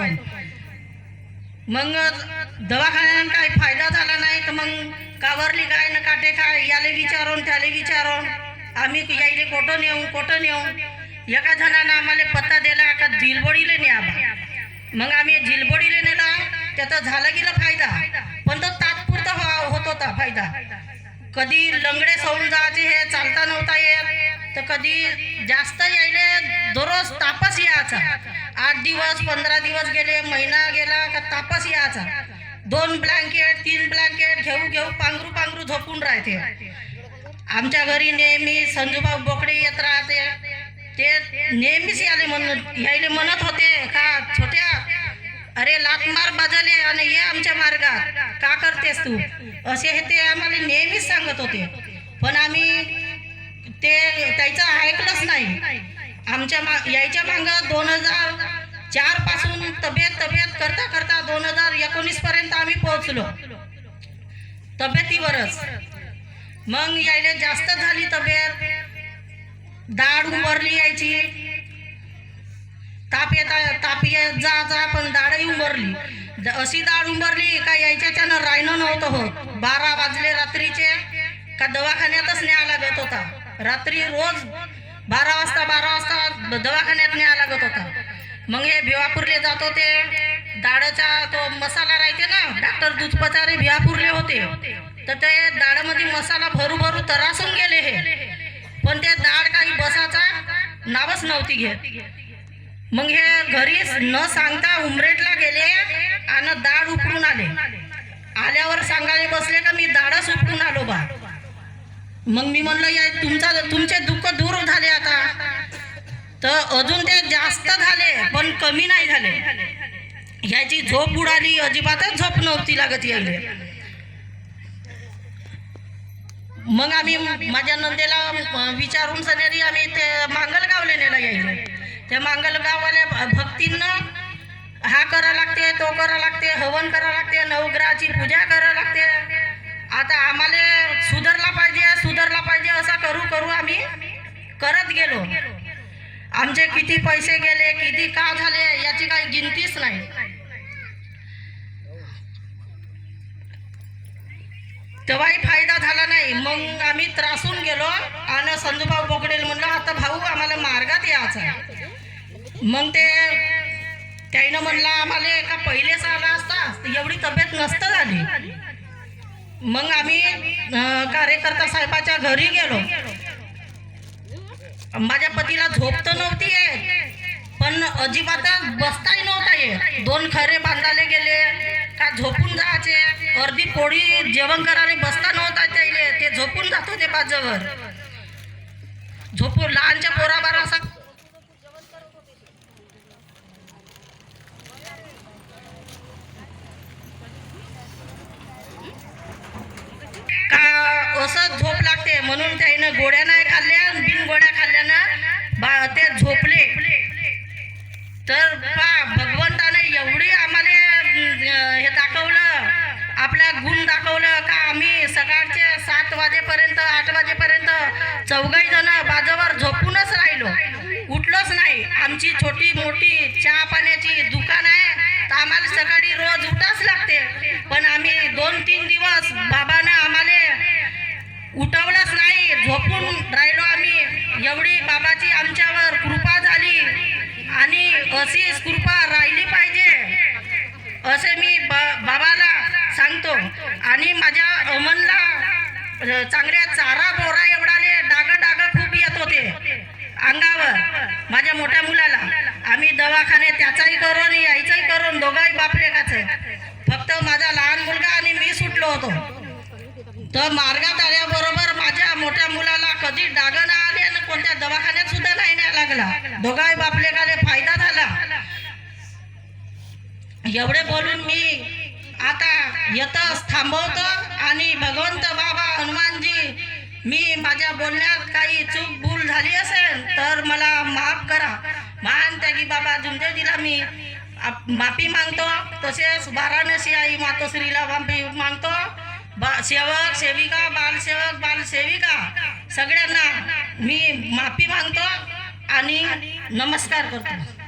पण मग दवाखान्यानं काही फायदा झाला नाही तर मग कावरली काय ना काटे काय? याले विचारून त्याले विचारून. आम्ही यायले कोठं नेऊ कोठं नेऊ? एका जणानं आम्हाला पत्ता दिला का झिलबोडीले न्या मग आम्ही झिलबोडीले नेला त्याचा झाला गेला फायदा. पण तो तात्पुरता हो- होत होता फायदा. कधी लंगडे सोडून जायचे हे चालता नव्हता येत. तर कधी जास्त यायले दररोज तापस यायचा. आठ दिवस पंधरा दिवस गेले महिना गेला का तापस यायचा. दोन ब्लँकेट तीन ब्लँकेट घेऊ घेऊ पांघरू पांघरू झोपून राहते. आमच्या घरी नेहमी संजूभाऊ बोकडे येत राहते. ते नेहमीच याले म्हणत यायले म्हणत होते का छोट्या अरे लात मार बाजले आणि ये आमच्या मार्गात. का करतेस तू? असे हे ते आम्हाला नेहमीच सांगत होते. पण आम्ही ते त्याचं ऐकलंच नाही. आमच्या मा यायच्या मागं दोन हजार चारपासून तब्येत तब्येत करता करता दोन हजार एकोणीस पर्यंत आम्ही पोहोचलो. तब्येतीवरच. मग यायला जास्त झाली तब्येत. दाढ उमरली यायची. ताप येता ताप येत जा जा पण दाढही उमरली. अशी दाढ उमरली का यायच्याच्यानं राहणं नव्हतं होत. बारा वाजले रात्रीचे का दवाखान्यातच न्याय लागत होता. रात्री रोज बारा वाजता बारा वाजता दवाखान्यात न्याय लागत होता. मग हे भिवापूरले जात होते. दाढचा तो मसाला राहते ना डॉक्टर दुधपचारे भिवापूरले होते. तर ते दाडामध्ये मसाला भरू भरू तरासून गेले हे. पण ते दाड काही बसाचा नावच नव्हती घेत. मग हे घरीच न सांगता उमरेटला गेले आणि दाड उपटून आले. आल्यावर सांगायला बसले का मी दाडच उपडून आलो बा. मग मी म्हणलं या तुमचा तुमचे दुःख दूर झाले आता. तर अजून ते जास्त झाले पण कमी नाही झाले. ह्याची झोप उडाली अजिबातच झोप नव्हती लागत यायला. मग आम्ही माझ्या नंदेला विचारून सनेरी आम्ही ते मांगलगावले नेला यायला. त्या मांगलगाववाल्या भक्तींना हा करा लागते तो करा लागते हवन करा लागते नवग्रहाची पूजा करा लागते. आता आम्हाला सुधारला सुधारला पाहिजे असा करू करू आम्ही करत गेलो. आमचे किती पैसे गेले किती का झाले याची काही गिनतीच नाही. तेव्हाही फायदा झाला नाही. मग आम्ही त्रासून गेलो आणि संजूभाऊ बोकडेल म्हणलं आता भाऊ आम्हाला मार्गात यायचा मग ते त्याईनं म्हणलं आम्हाला का पहिलेच आला असता एवढी तब्येत नसतं झाली. मग आम्ही कार्यकर्ता साहेबाच्या घरी गेलो. माझ्या पतीला झोप तर नव्हती येत पण अजिबात बसताही नव्हता येत. दोन खरे बांधाले गेले का झोपून जायचे? अर्धी पोळी जेवण करायला बसता नव्हता त्याले ते झोपून जात होते बाजवर झोपून लहानच्या पोराबारा असा का असं म्हणून त्यानं गोड्या नाही खाल्ल्या बिन गोड्या खाल्ल्यानं बा ते झोपले. तर पा भगवंताने एवढी आम्हाला हे दाखवलं आपला गुण दाखवलं का आम्ही सकाळचे सात वाजेपर्यंत आठ वाजेपर्यंत चौघाई जण बाजूवर झोपूनच राहिलो. उठलोच नाही. आमची छोटी मोठी चहा पाण्याची दुकान आहे. तर आम्हाला सकाळी रोज उठाच लागते. पण आम्ही दोन तीन दिवस बाबानं आम्हाला उठवलं आणि अशीच कृपा राहिली पाहिजे. असे मी ब- बाबाला सांगतो. आणि माझ्या अमनला चांगल्या चारा बोरा एवढाले डाग डाग खूप येत होते. अंगावर माझ्या मोठ्या मुलाला. आम्ही दवाखाने त्याचाही करून यायचाही करून दोघाही बापलेकाचं फक्त माझा लहान मुलगा आणि मी सुटलो होतो. तर मार्गात आल्याबरोबर माझ्या मोठ्या मुलाला कधी डाग ना आले आणि कोणत्या दवाखान्यात सुद्धा नाही न्यायला लागला. दोघाही बापलेकाले फायदा एवढे बोलून मी आता येतच थांबवतो आणि भगवंत बाबा हनुमानजी मी माझ्या बोलण्यात काही चूक भूल झाली असेल तर मला माफ करा. मान त्यागी बाबा जुमदेजीला मी आप- माफी मागतो. तसेच वाराणसी आई मातोश्रीला माफी मागतो. बा सेवक सेविका बालसेवक बालसेविका सगळ्यांना मी माफी मागतो आणि नमस्कार करतो.